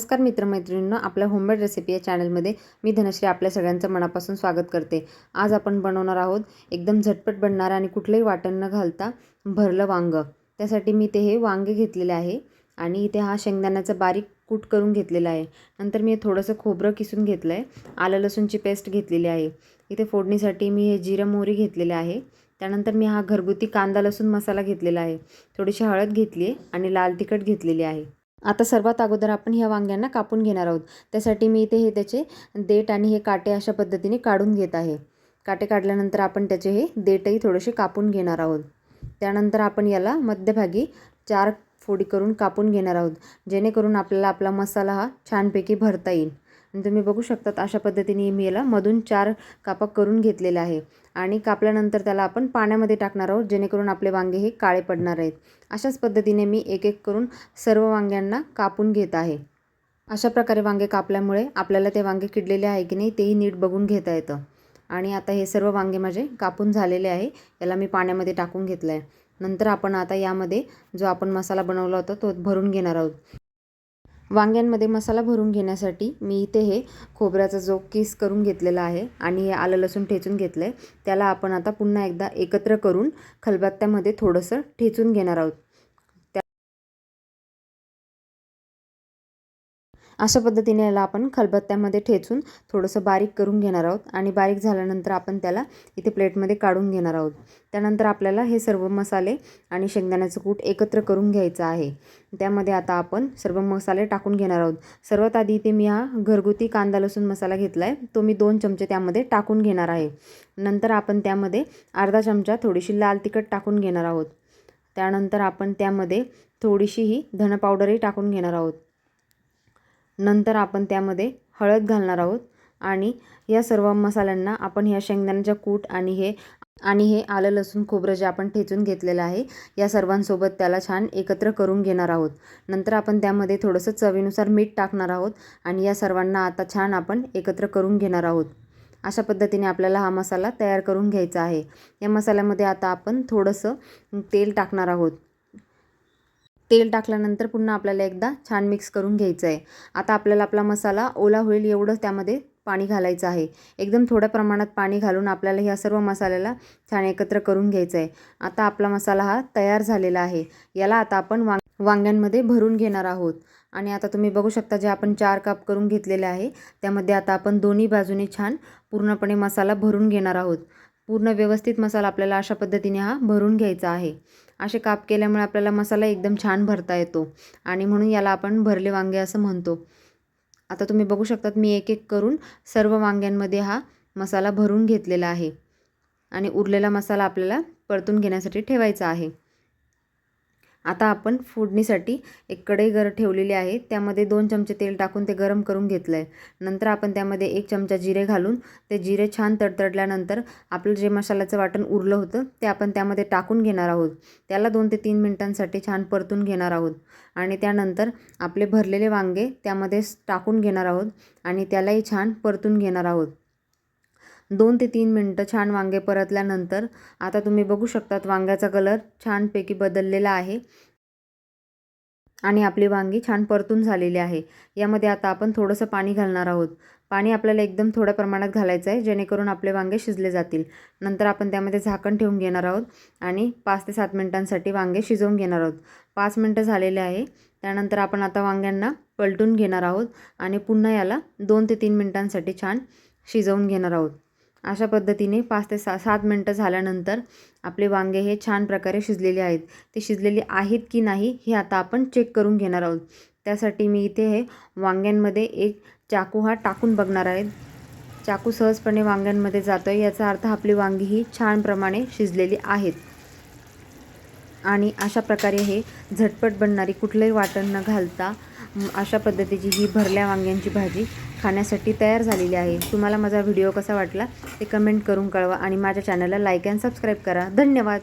नमस्कार मित्रमैत्रिणींनो आपल्या homemade recipe या चॅनलमध्ये मी धनश्री आपल्या सगळ्यांचं मनापासून स्वागत करते. आज आपण बनवणार आहोत एकदम झटपट बनणारं आणि कुठलंही वाटण न घालता भरलं वांगं. त्यासाठी मी ते हे वांगे घेतलेले आहे आणि इथे हा शेंगदाण्याचा बारीक कूट करून घेतलेला आहे. नंतर मी थोडंसं खोबरं किसून घेतलं आहे आलं लसूणची पेस्ट घेतलेली आहे. इथे फोडणीसाठी मी हे जिरं मोहरी घेतलेले आहे. त्यानंतर मी हा घरगुती कांदा लसूण मसाला घेतलेला आहे. थोडीशी हळद घेतली आहे आणि लाल तिखट घेतलेली आहे. आता सर्वात अगोदर आपण ह्या वांग्यांना कापून घेणार आहोत. त्यासाठी मी इथे हे त्याचे देठ आणि हे काटे अशा पद्धतीने काढून घेत आहे. काटे काढल्यानंतर आपण त्याचे हे देठही थोडेसे कापून घेणार आहोत. त्यानंतर आपण याला मध्यभागी चार फोडी करून कापून घेणार आहोत. जेणेकरून आपल्याला आपला मसाला हा छानपैकी भरता येईल. आणि तुम्ही बघू शकतात अशा पद्धतीने मी याला मधून चार कापा करून घेतलेले आहे. आणि कापल्यानंतर त्याला आपण पाण्यामध्ये टाकणार आहोत जेणेकरून आपले वांगे हे काळे पडणार आहेत. अशाच पद्धतीने मी एक एक करून सर्व वांग्यांना कापून घेत आहे. अशा प्रकारे वांगे कापल्यामुळे आपल्याला ते वांगे किडलेले आहे की नाही तेही नीट बघून घेता येतं. आणि आता हे सर्व वांगे माझे कापून झालेले आहे याला मी पाण्यामध्ये टाकून घेतलं आहे नंतर आपण आता यामध्ये जो आपण मसाला बनवला होता तो भरून घेणार आहोत. वांग्यांमध्ये मसाला भरून घेण्यासाठी मी इथे हे खोबऱ्याचा जो किस करून घेतलेला आहे आणि हे आलं लसूण ठेचून घेतलं आहे त्याला आपण आता पुन्हा एकदा एकत्र करून खलबत्त्यामध्ये थोडंसं ठेचून घेणार आहोत. अशा पद्धतीने याला आपण खलबत्त्यामध्ये ठेचून थोडंसं बारीक करून घेणार आहोत आणि बारीक झाल्यानंतर आपण त्याला इथे प्लेटमध्ये काढून घेणार आहोत. त्यानंतर आपल्याला हे सर्व मसाले आणि शेंगदाण्याचं कूट एकत्र करून घ्यायचं आहे. त्यामध्ये आता आपण सर्व मसाले टाकून घेणार आहोत. सर्वात आधी इथे मी हा घरगुती कांदा लसूण मसाला घेतला आहे तो मी दोन चमचे त्यामध्ये टाकून घेणार आहे. नंतर आपण त्यामध्ये अर्धा चमचा थोडीशी लाल तिखट टाकून घेणार आहोत. त्यानंतर आपण त्यामध्ये थोडीशी ही धन पावडरही टाकून घेणार आहोत. नंतर आपण त्यामध्ये हळद घालणार आहोत. आणि या सर्व मसाल्यांना आपण ह्या शेंगदाण्याच्या कूट आणि हे आणि हे आलं लसूण खोबरं जे आपण ठेचून घेतलेलं आहे या सर्वांसोबत त्याला छान एकत्र करून घेणार आहोत. नंतर आपण त्यामध्ये थोडंसं चवीनुसार मीठ टाकणार आहोत आणि या सर्वांना आता छान आपण एकत्र करून घेणार आहोत. अशा पद्धतीने आपल्याला हा मसाला तयार करून घ्यायचा आहे. या मसाल्यामध्ये आता आपण थोडंसं तेल टाकणार आहोत. तेल टाकल्यानंतर पुन्हा आपल्याला एकदा छान मिक्स करून घ्यायचं आहे आता आपल्याला आपला मसाला ओला होईल एवढं त्यामध्ये पाणी घालायचं आहे. एकदम थोड्या प्रमाणात पाणी घालून आपल्याला ह्या सर्व मसाल्याला छान एकत्र करून घ्यायचं आहे आता आपला मसाला हा तयार झालेला आहे. याला आता आपण वांग वांग्यांमध्ये भरून घेणार आहोत. आणि आता तुम्ही बघू शकता जे आपण चार काप करून घेतलेले आहे त्यामध्ये आता आपण दोन्ही बाजूने छान पूर्णपणे मसाला भरून घेणार आहोत. पूर्ण व्यवस्थित मसाला आपल्याला अशा पद्धतीने हा भरून घ्यायचा आहे. असे काप केल्यामुळे आपल्याला मसाला एकदम छान भरता येतो आणि म्हणून याला आपण भरले वांगे असं म्हणतो. आता तुम्ही बघू शकतात मी एक एक करून सर्व वांग्यांमध्ये हा मसाला भरून घेतलेला आहे आणि उरलेला मसाला आपल्याला परतून घेण्यासाठी ठेवायचा आहे. आता आपण फोडणीसाठी एक कढई गर ठेवलेली आहे. त्यामध्ये दोन चमचे तेल टाकून ते गरम करून घेतलं आहे नंतर आपण त्यामध्ये एक चमचा जिरे घालून ते जिरे छान तडतडल्यानंतर आपलं जे मसाल्याचं वाटण उरलं होतं ते आपण त्यामध्ये टाकून घेणार आहोत. त्याला दोन ते तीन मिनटांसाठी छान परतून घेणार आहोत. आणि त्यानंतर आपले भरलेले वांगे त्यामध्ये टाकून घेणार आहोत आणि त्यालाही छान परतून घेणार आहोत. दोन ते तीन मिनटं छान वांगे परतल्यानंतर आता तुम्ही बघू शकतात वांग्याचा कलर छानपैकी बदललेला आहे. आणि आपली वांगी छान परतून झालेली आहे. यामध्ये आता आपण थोडंसं पाणी घालणार आहोत. पाणी आपल्याला एकदम थोड्या प्रमाणात घालायचं आहे जेणेकरून आपले वांगे शिजले जातील. नंतर आपण त्यामध्ये झाकण ठेवून घेणार आहोत आणि पाच ते सात मिनटांसाठी वांगे शिजवून घेणार आहोत. पाच मिनटं झालेले आहे. त्यानंतर आपण आता वांग्यांना पलटून घेणार आहोत आणि पुन्हा याला दोन ते तीन मिनटांसाठी छान शिजवून घेणार आहोत. अशा पद्धतीने पाच ते सा सात मिनटं झाल्यानंतर आपले वांगे हे छान प्रकारे शिजलेले आहेत. ते शिजलेले आहेत की नाही हे आता आपण चेक करून घेणार आहोत. त्यासाठी मी इथे हे वांग्यांमध्ये एक चाकू हा टाकून बघणार आहे. चाकू सहजपणे वांग्यांमध्ये जातो आहे याचा अर्थ आपली वांगी ही छान प्रमाणे शिजलेली आहेत. आणि अशा प्रकारे हे झटपट बनणारी कुठलंही वाटण न घालता अशा पद्धतीची ही भरल्या वांग्यांची भाजी खाण्यासाठी तयार झालेली आहे. तुम्हाला माझा व्हिडिओ कसा वाटला ते कमेंट करून कळवा आणि माझ्या चॅनलला लाईक अँड सबस्क्राईब करा. धन्यवाद.